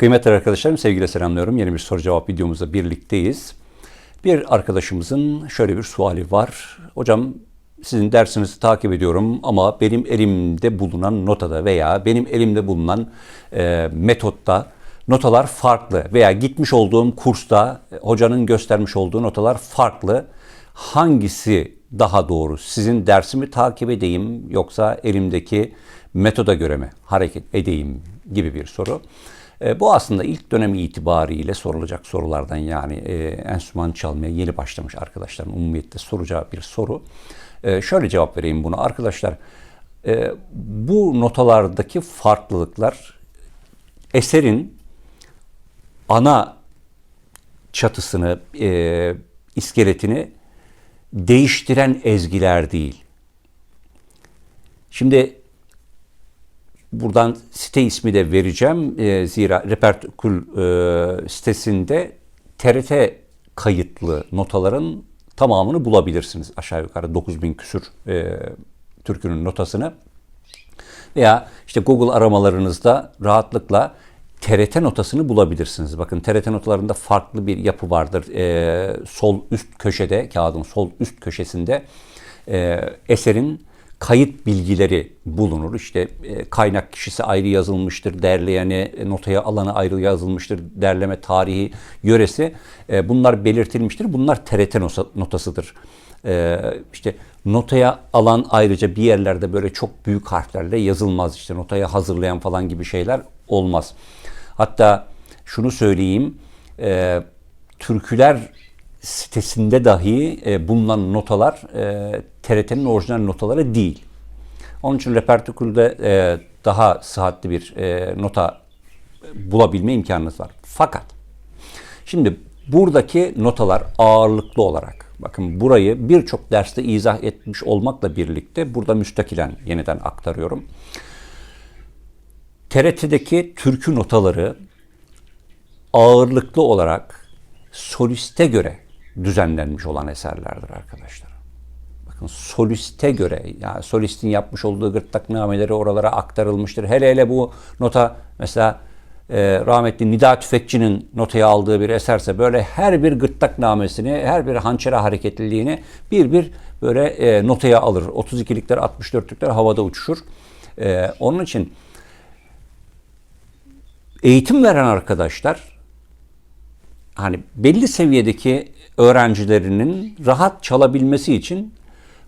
Kıymetli arkadaşlarım sevgiyle selamlıyorum. Yeni bir soru cevap videomuzda birlikteyiz. Bir arkadaşımızın şöyle bir suali var. Hocam sizin dersinizi takip ediyorum ama benim elimde bulunan notada veya benim elimde bulunan e, metotta notalar farklı veya gitmiş olduğum kursta e, hocanın göstermiş olduğu notalar farklı. Hangisi daha doğru? Sizin dersimi takip edeyim yoksa elimdeki metoda göre mi hareket edeyim gibi bir soru. E, bu aslında ilk dönemi itibariyle sorulacak sorulardan yani e, enstrüman çalmaya yeni başlamış arkadaşların umumiyette soracağı bir soru. E, şöyle cevap vereyim bunu arkadaşlar. E, bu notalardaki farklılıklar eserin ana çatısını, iskeletini değiştiren ezgiler değil. Şimdi buradan site ismi de vereceğim. E, zira Repertokül e, sitesinde TRT kayıtlı notaların tamamını bulabilirsiniz. Aşağı yukarı 9000 küsür e, türkünün notasını. Veya işte Google aramalarınızda rahatlıkla TRT notasını bulabilirsiniz. Bakın TRT notalarında farklı bir yapı vardır. E, sol üst köşede, kağıdın sol üst köşesinde e, eserin kayıt bilgileri bulunur. İşte e, kaynak kişisi ayrı yazılmıştır, derleyeni, e, notaya alanı ayrı yazılmıştır, derleme tarihi, yöresi. E, bunlar belirtilmiştir. Bunlar TRT notasıdır. İşte notaya alan ayrıca bir yerlerde böyle çok büyük harflerle yazılmaz. İşte notaya hazırlayan falan gibi şeyler olmaz. Hatta şunu söyleyeyim, türküler sitesinde dahi e, bulunan notalar e, TRT'nin orijinal notaları değil. Onun için repertokülde e, daha sıhhatli bir e, nota bulabilme imkanınız var. Fakat şimdi buradaki notalar ağırlıklı olarak bakın burayı birçok derste izah etmiş olmakla birlikte burada müstakilen yeniden aktarıyorum. TRT'deki türkü notaları ağırlıklı olarak soliste göre düzenlenmiş olan eserlerdir arkadaşlar. Bakın soliste göre yani solistin yapmış olduğu gırtlaknameleri oralara aktarılmıştır. Hele hele bu nota mesela e, rahmetli Nida Tüfekçi'nin notaya aldığı bir eserse böyle her bir gırtlaknamesini, her bir hançere hareketliliğini bir bir böyle e, notaya alır. 32'likler, 64'lükler havada uçuşur. E, onun için eğitim veren arkadaşlar hani belli seviyedeki öğrencilerinin rahat çalabilmesi için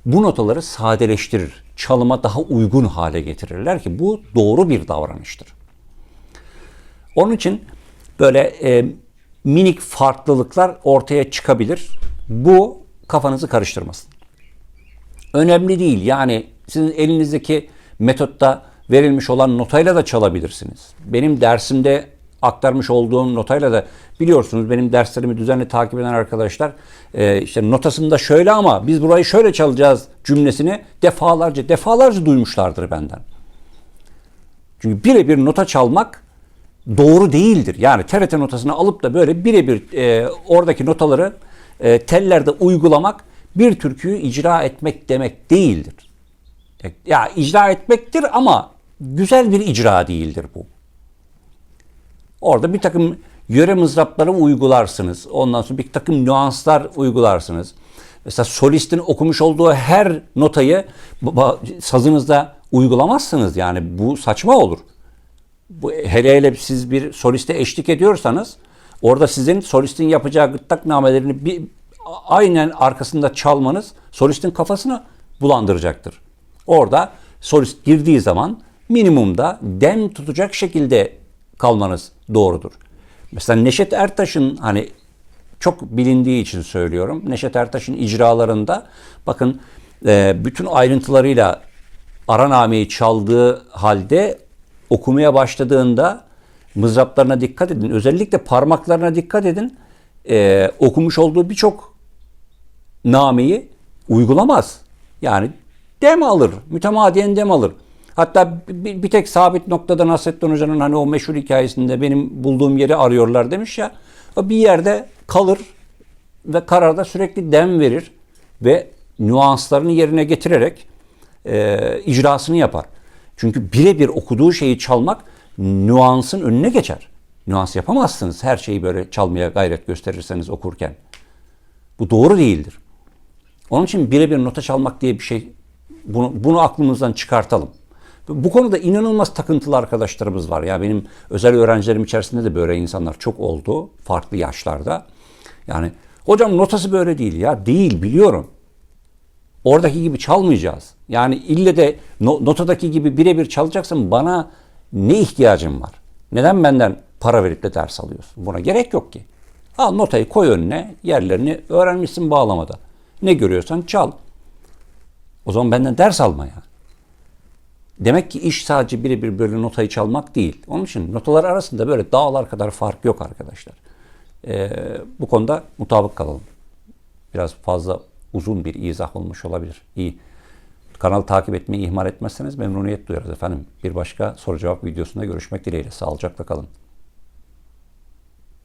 bu notaları sadeleştirir. Çalıma daha uygun hale getirirler ki bu doğru bir davranıştır. Onun için böyle e, minik farklılıklar ortaya çıkabilir. Bu kafanızı karıştırmasın. Önemli değil. Yani sizin elinizdeki metotta verilmiş olan notayla da çalabilirsiniz. Benim dersimde aktarmış olduğum notayla da biliyorsunuz benim derslerimi düzenli takip eden arkadaşlar e, işte notasında şöyle ama biz burayı şöyle çalacağız cümlesini defalarca defalarca duymuşlardır benden. Çünkü birebir nota çalmak doğru değildir. Yani TRT notasını alıp da böyle birebir e, oradaki notaları e, tellerde uygulamak bir türküyü icra etmek demek değildir. E, ya icra etmektir ama güzel bir icra değildir bu. Orada bir takım yöre mızrapları uygularsınız. Ondan sonra bir takım nüanslar uygularsınız. Mesela solistin okumuş olduğu her notayı sazınızda uygulamazsınız. Yani bu saçma olur. Bu, hele hele siz bir soliste eşlik ediyorsanız orada sizin solistin yapacağı gırtlak namelerini bir, aynen arkasında çalmanız solistin kafasını bulandıracaktır. Orada solist girdiği zaman minimumda dem tutacak şekilde kalmanız doğrudur. Mesela Neşet Ertaş'ın hani çok bilindiği için söylüyorum. Neşet Ertaş'ın icralarında bakın e, bütün ayrıntılarıyla aranameyi çaldığı halde okumaya başladığında mızraplarına dikkat edin. Özellikle parmaklarına dikkat edin. E, okumuş olduğu birçok nameyi uygulamaz. Yani dem alır. Mütemadiyen dem alır. Hatta bir, bir tek sabit noktada Nasrettin Hoca'nın hani o meşhur hikayesinde benim bulduğum yeri arıyorlar demiş ya. O bir yerde kalır ve kararda sürekli dem verir ve nüanslarını yerine getirerek e, icrasını yapar. Çünkü birebir okuduğu şeyi çalmak nüansın önüne geçer. nüans yapamazsınız. Her şeyi böyle çalmaya gayret gösterirseniz okurken. Bu doğru değildir. Onun için birebir nota çalmak diye bir şey bunu, bunu aklımızdan çıkartalım. Bu konuda inanılmaz takıntılı arkadaşlarımız var. Ya benim özel öğrencilerim içerisinde de böyle insanlar çok oldu. Farklı yaşlarda. Yani hocam notası böyle değil ya. Değil biliyorum. Oradaki gibi çalmayacağız. Yani ille de no- notadaki gibi birebir çalacaksın bana ne ihtiyacın var? Neden benden para verip de ders alıyorsun? Buna gerek yok ki. Al notayı koy önüne yerlerini öğrenmişsin bağlamada. Ne görüyorsan çal. O zaman benden ders alma ya. Demek ki iş sadece birebir böyle notayı çalmak değil. Onun için notalar arasında böyle dağlar kadar fark yok arkadaşlar. Ee, bu konuda mutabık kalalım. Biraz fazla uzun bir izah olmuş olabilir. İyi. Kanalı takip etmeyi ihmal etmezseniz memnuniyet duyarız efendim. Bir başka soru cevap videosunda görüşmek dileğiyle. Sağlıcakla kalın.